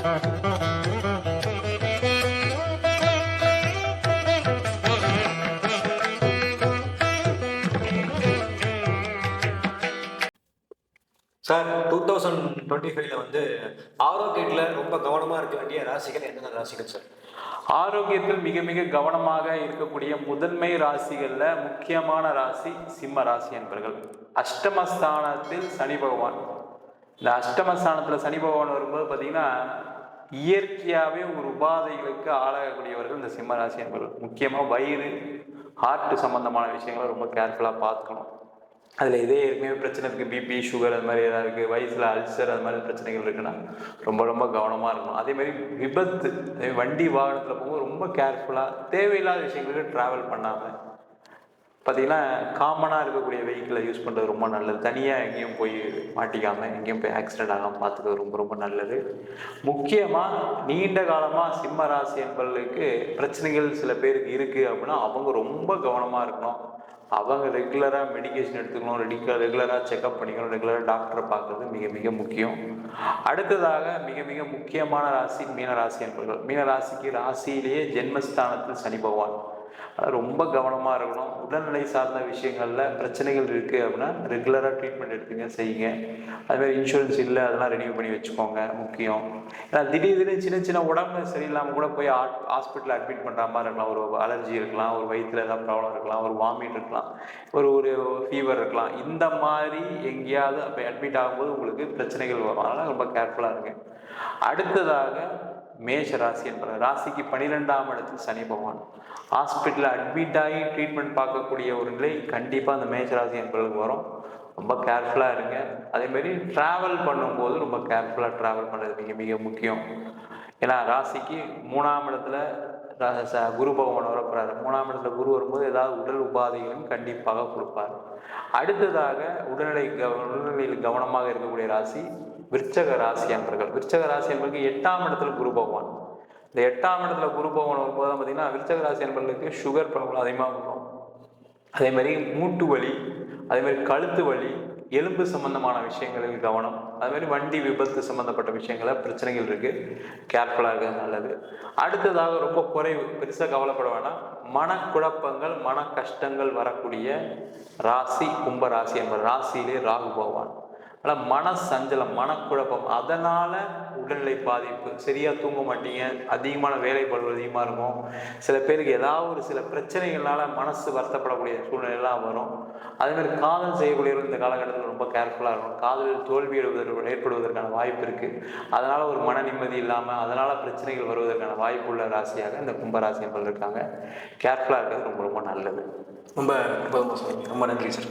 Sir two thousand twenty ஃபைவ்ல வந்து ஆரோக்கியத்தில் ரொம்ப கவனமாக இருக்க வேண்டிய ராசிகள் என்னென்ன ராசிகள் சார்? ஆரோக்கியத்தில் மிக மிக கவனமாக இருக்கக்கூடிய முதன்மை ராசிகள்ல முக்கியமான ராசி சிம்ம ராசி என்பர்கள். அஷ்டமஸ்தானத்தில் சனி பகவான். இந்த அஷ்டமஸ்தானத்தில் சனி பகவான் வரும்போது பார்த்தீங்கன்னா இயற்கையாகவே ஒரு உபாதைகளுக்கு ஆளாகக்கூடியவர்கள் இந்த சிம்மராசி என்பவர்கள். முக்கியமாக வயிறு ஹார்ட் சம்பந்தமான விஷயங்களை ரொம்ப கேர்ஃபுல்லாக பார்த்துக்கணும். அதில் இதே ஏற்கனவே பிரச்சனை இருக்குது பிபி சுகர் அது மாதிரி எதாவது இருக்குது வயசில் அல்சர் அது மாதிரி பிரச்சனைகள் இருக்குன்னா ரொம்ப ரொம்ப கவனமாக இருக்கணும். அதேமாதிரி விபத்து அதே வண்டி வாகனத்தில் போகும்போது ரொம்ப கேர்ஃபுல்லாக தேவையில்லாத விஷயங்களுக்கு ட்ராவல் பண்ணாமல் பார்த்தீங்கன்னா காமனாக இருக்கக்கூடிய வெஹிக்கிளை யூஸ் பண்ணுறது ரொம்ப நல்லது. தனியாக எங்கேயும் போய் மாட்டிக்காமல் எங்கேயும் போய் ஆக்சிடென்ட் ஆகாமல் பார்த்துக்கிறது ரொம்ப ரொம்ப நல்லது. முக்கியமாக நீண்ட காலமாக சிம்ம ராசி என்பவர்களுக்கு பிரச்சனைகள் சில பேருக்கு இருக்குது அப்படின்னா அவங்க ரொம்ப கவனமாக இருக்கணும். அவங்க ரெகுலராக மெடிகேஷன் எடுத்துக்கணும் ரெடிக்க ரெகுலராக செக்அப் பண்ணிக்கணும் ரெகுலராக டாக்டரை பார்க்குறது மிக மிக முக்கியம். அடுத்ததாக மிக மிக முக்கியமான ராசி மீனராசி என்பவர்கள். மீனராசிக்கு ராசியிலேயே ஜென்மஸ்தானத்தில் சனி பகவான். அதனால் ரொம்ப கவனமாக இருக்கணும். உடல்நிலை சார்ந்த விஷயங்களில் பிரச்சனைகள் இருக்குது அப்படின்னா ரெகுலராக ட்ரீட்மெண்ட் எடுத்துங்க செய்யுங்க. அதுமாதிரி இன்சூரன்ஸ் இல்லை அதெல்லாம் ரெனியூ பண்ணி வச்சுக்கோங்க. முக்கியம். ஏன்னா திடீர் திடீர்னு சின்ன சின்ன உடம்பு சரியில்லாமல் கூட போய் ஹாஸ்பிட்டலில் அட்மிட் பண்ணுற மாதிரி இருக்கலாம். ஒரு அலர்ஜி இருக்கலாம் ஒரு வயிற்றில் ஏதாவது ப்ராப்ளம் இருக்கலாம் ஒரு வாமிட் இருக்கலாம் ஒரு ஒரு ஃபீவர் இருக்கலாம். இந்த மாதிரி எங்கேயாவது அப்போ அட்மிட் ஆகும்போது உங்களுக்கு பிரச்சனைகள் வரும். அதனால் ரொம்ப கேர்ஃபுல்லாக இருங்க. அடுத்ததாக மேஷ ராசி என்பது ராசிக்கு பன்னிரெண்டாம் இடத்தில் சனி பகவான். ஹாஸ்பிட்டலில் அட்மிட் ஆகி ட்ரீட்மெண்ட் பார்க்கக்கூடிய ஒரு நிலை கண்டிப்பாக அந்த மேஷ ராசி என்பவர்களுக்கு வரும். ரொம்ப கேர்ஃபுல்லாக இருங்க. அதேமாரி ட்ராவல் பண்ணும்போது ரொம்ப கேர்ஃபுல்லாக ட்ராவல் பண்ணுறது மிக மிக முக்கியம். ஏன்னா ராசிக்கு மூணாம் இடத்துல ச- குரு பகவான் வரப்போறாரு. மூணாம் இடத்துல குரு வரும்போது ஏதாவது உடல் உபாதைகளும் கண்டிப்பாக கொடுப்பார். அடுத்ததாக உடல்நிலை கவ உடல்நிலையில் கவனமாக இருக்கக்கூடிய ராசி விருச்சக ராசி என்பர்கள் விற்சக ராசி என்பதற்கு எட்டாம் இடத்துல குரு பகவான். இந்த எட்டாம் இடத்துல குரு பகவான் வரும்போது தான் பார்த்தீங்கன்னா விருச்சக ராசி என்பர்களுக்கு சுகர் ப்ராப்ளம் அதிகமாக வரும். அதே மாதிரி மூட்டு வலி அதே மாதிரி கழுத்து வலி எலும்பு சம்பந்தமான விஷயங்களில் கவனம். அது மாதிரி வண்டி விபத்து சம்பந்தப்பட்ட விஷயங்கள பிரச்சனைகள் இருக்கு. கேர்ஃபுல்லாக இருக்கிறது நல்லது. அடுத்ததாக ரொம்ப குறைவு பெருசாக கவலைப்பட வேண்டாம். மனக்குழப்பங்கள் மன கஷ்டங்கள் வரக்கூடிய ராசி கும்ப ராசி என்பது ராசியிலே ராகு பகவான். ஆனால் மன சஞ்சலம் மனக்குழப்பம் அதனால உடல்நிலை பாதிப்பு சரியாக தூங்க மாட்டீங்க அதிகமான வேலைப்படுவது அதிகமாக இருக்கும்? சில பேருக்கு ஏதாவது ஒரு சில பிரச்சனைகளால் மனசு வருத்தப்படக்கூடிய சூழ்நிலைலாம் வரும். அதேமாதிரி காதல் செய்யக்கூடியவர்கள் இந்த காலகட்டத்தில் ரொம்ப கேர்ஃபுல்லாக இருக்கும் காதலில் தோல்வி ஏற்படுவதற்கு ஏற்படுவதற்கான வாய்ப்பு இருக்குது அதனால் ஒரு மன நிம்மதி இல்லாமல் அதனால் பிரச்சனைகள் வருவதற்கான வாய்ப்பு உள்ள ராசியாக இந்த கும்பராசி என்பது இருக்காங்க கேர்ஃபுல்லாக இருக்கிறது ரொம்ப ரொம்ப நல்லது. ரொம்ப ரொம்ப நன்றி சார்.